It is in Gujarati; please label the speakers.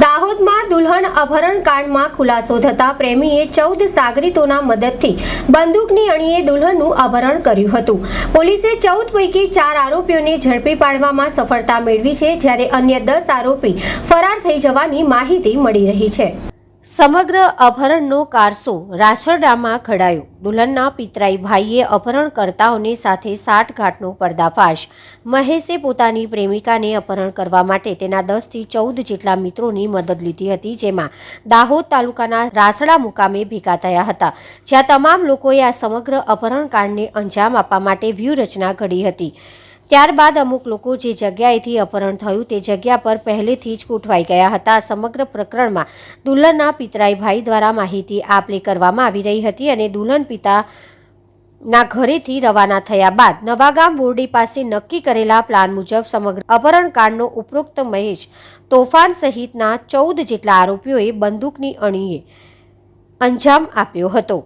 Speaker 1: દાહોદમાં દુલ્હન અપહરણ કાંડમાં ખુલાસો થતા પ્રેમીએ ચૌદ સાગરીતોના મદદથી બંદૂકની અણીએ દુલ્હનનું અપહરણ કર્યું હતું. પોલીસે ચૌદ પૈકી ચાર આરોપીઓને ઝડપી પાડવામાં સફળતા મેળવી છે, જ્યારે અન્ય દસ આરોપી ફરાર થઈ જવાની માહિતી મળી રહી છે. સમગ્ર અપહરણનો કારસો રાછરડામાં ઘડાયો. દુલ્હનના પિતરાઈ ભાઈએ અપહરણકર્તાઓની સાથે સાઠગાંઠનો પર્દાફાશ. મહેશે પોતાની પ્રેમિકાને અપહરણ કરવા માટે તેના દસથી ચૌદ જેટલા મિત્રોની મદદ લીધી હતી, જેમાં દાહોદ તાલુકાના રાસડા મુકામે ભેગા થયા હતા. જ્યાં તમામ લોકોએ આ સમગ્ર અપહરણકાંડને અંજામ આપવા માટે વ્યૂહરચના ઘડી હતી. ત્યારબાદ અમુક લોકો જે જગ્યાએથી અપહરણ થયું તે જગ્યા પર પહેલેથી જ ગોઠવાઈ ગયા હતા. સમગ્ર પ્રકરણમાં દુલ્હનના પિતરાઈભાઈ દ્વારા માહિતી આપ લે કરવામાં આવી રહી હતી અને દુલ્હન પિતા ના ઘરેથી રવાના થયા બાદ નવાગામ બોરડી પાસે નક્કી કરેલા પ્લાન મુજબ સમગ્ર અપહરણકાંડનો ઉપરોક્ત મહેશ તોફાન સહિતના ચૌદ જેટલા આરોપીઓએ બંદૂકની અણીએ અંજામ આપ્યો હતો.